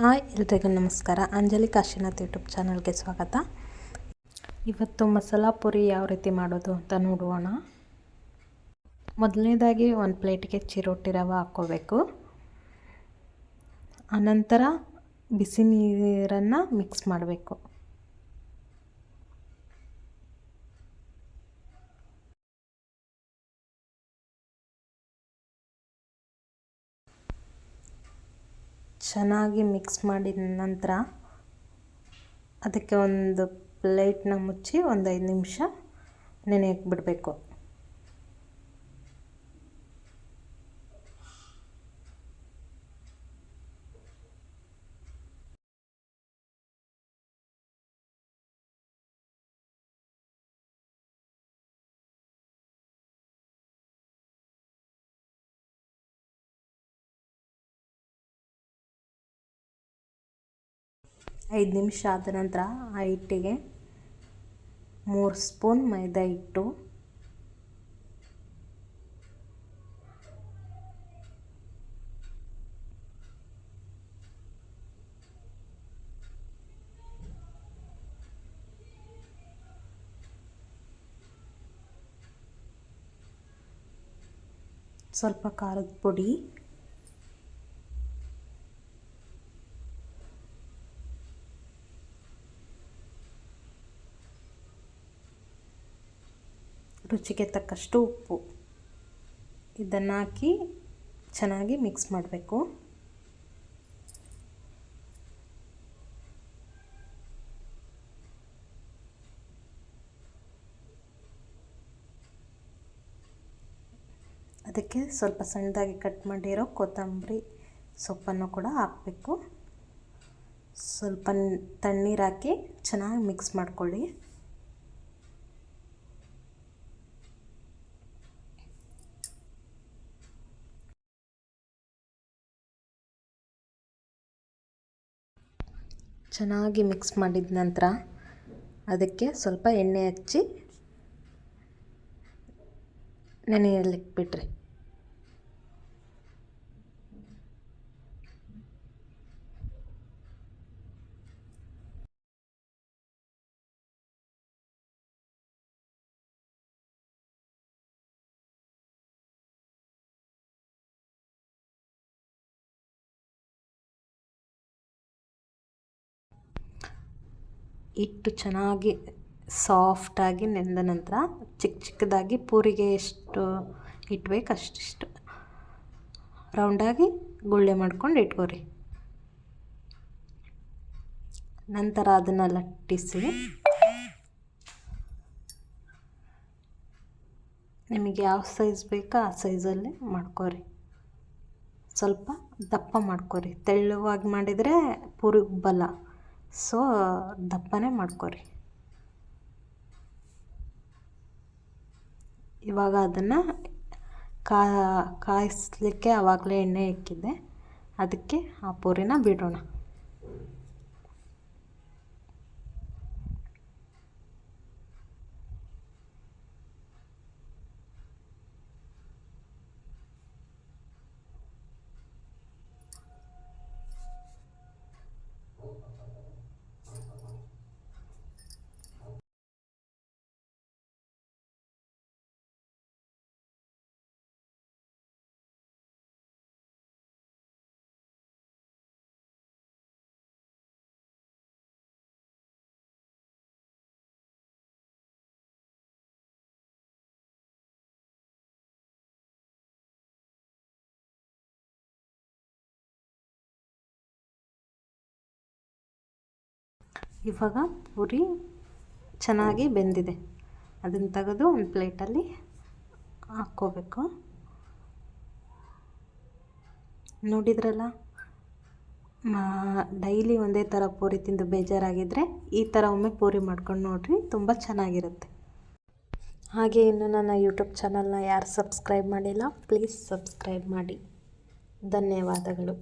Hi, ಎಲ್ರಿಗೂ ನಮಸ್ಕಾರ. Anjali Kashinath YouTube ಚಾನಲ್ಗೆ ಸ್ವಾಗತ. ಇವತ್ತು ಮಸಾಲ ಪುರಿ ಯಾವ ರೀತಿ ಮಾಡೋದು ಅಂತ ನೋಡೋಣ. ಮೊದಲನೇದಾಗಿ ಒಂದು ಪ್ಲೇಟಿಗೆ ಚಿರೋಟಿ ರವೆ ಹಾಕ್ಕೋಬೇಕು. ಆನಂತರ ಬಿಸಿ ನೀರನ್ನು ಮಿಕ್ಸ್ ಮಾಡಬೇಕು. ಚೆನ್ನಾಗಿ ಮಿಕ್ಸ್ ಮಾಡಿದ ನಂತರ ಅದಕ್ಕೆ ಒಂದು ಪ್ಲೇಟ್ನ ಮುಚ್ಚಿ ಒಂದು ಐದು ನಿಮಿಷ ನೆನೆಯಕ್ಕೆ ಬಿಡಬೇಕು. ಐದು ನಿಮಿಷ ಆದ ನಂತರ ಆ ಹಿಟ್ಟಿಗೆ ಮೂರು ಸ್ಪೂನ್ ಮೈದಾ ಹಿಟ್ಟು ಸ್ವಲ್ಪ ಖಾರದ ಪುಡಿ ರುಚಿಗೆ ತಕ್ಕಷ್ಟು ಉಪ್ಪು. ಇದನ್ನು ಹಾಕಿ ಚೆನ್ನಾಗಿ ಮಿಕ್ಸ್ ಮಾಡಬೇಕು. ಅದಕ್ಕೆ ಸ್ವಲ್ಪ ಸಣ್ಣದಾಗಿ ಕಟ್ ಮಾಡಿರೋ ಕೊತ್ತಂಬರಿ ಸೊಪ್ಪನ್ನು ಕೂಡ ಹಾಕಬೇಕು. ಸ್ವಲ್ಪ ತಣ್ಣೀರು ಹಾಕಿ ಚೆನ್ನಾಗಿ ಮಿಕ್ಸ್ ಮಾಡ್ಕೊಳ್ಳಿ. ಚೆನ್ನಾಗಿ ಮಿಕ್ಸ್ ಮಾಡಿದ ನಂತರ ಅದಕ್ಕೆ ಸ್ವಲ್ಪ ಎಣ್ಣೆ ಹಚ್ಚಿ ನೆನೆಯಲಿಕ್ಕೆ ಹಿಟ್ಟು ಚೆನ್ನಾಗಿ ಸಾಫ್ಟಾಗಿ ನೆಂದ ನಂತರ ಚಿಕ್ಕ ಚಿಕ್ಕದಾಗಿ ಪೂರಿಗೆ ಎಷ್ಟು ಇಟ್ಬೇಕು ಅಷ್ಟಿಷ್ಟು. ರೌಂಡಾಗಿ ಗುಳ್ಳೆ ಮಾಡ್ಕೊಂಡು ಇಟ್ಕೋರಿ. ನಂತರ ಅದನ್ನು ಲಟ್ಟಿಸಿ. ನಿಮಗೆ ಯಾವ ಸೈಜ್ ಬೇಕೋ ಆ ಸೈಜಲ್ಲಿ ಮಾಡ್ಕೋರಿ. ಸ್ವಲ್ಪ ದಪ್ಪ ಮಾಡ್ಕೋರಿ. ತೆಳ್ಳವಾಗಿ ಮಾಡಿದರೆ ಪೂರಿ ಬಲ. ಸೊ ದಪ್ಪನೇ ಮಾಡ್ಕೊರಿ. ಇವಾಗ ಅದನ್ನು ಕಾಯಿಸ್ಲಿಕ್ಕೆ ಆವಾಗಲೇ ಎಣ್ಣೆ ಇಕ್ಕಿದ್ದೆ. ಅದಕ್ಕೆ ಆ ಪೂರಿನ ಬಿಡೋಣ. ಇವಾಗ ಪೂರಿ ಚೆನ್ನಾಗಿ ಬೆಂದಿದೆ. ಅದನ್ನು ತೆಗೆದು ಒಂದು ಪ್ಲೇಟಲ್ಲಿ ಹಾಕ್ಕೋಬೇಕು. ನೋಡಿದ್ರಲ್ಲ ಡೈಲಿ ಒಂದೇ ಥರ ಪೂರಿ ತಿಂದು ಬೇಜಾರಾಗಿದ್ದರೆ ಈ ಥರ ಒಮ್ಮೆ ಪೂರಿ ಮಾಡ್ಕೊಂಡು ನೋಡಿರಿ, ತುಂಬ ಚೆನ್ನಾಗಿರುತ್ತೆ. ಹಾಗೆ ಇನ್ನು ನನ್ನ ಯೂಟ್ಯೂಬ್ ಚಾನಲ್ನ ಯಾರು ಸಬ್ಸ್ಕ್ರೈಬ್ ಮಾಡಿಲ್ಲ, ಪ್ಲೀಸ್ ಸಬ್ಸ್ಕ್ರೈಬ್ ಮಾಡಿ. ಧನ್ಯವಾದಗಳು.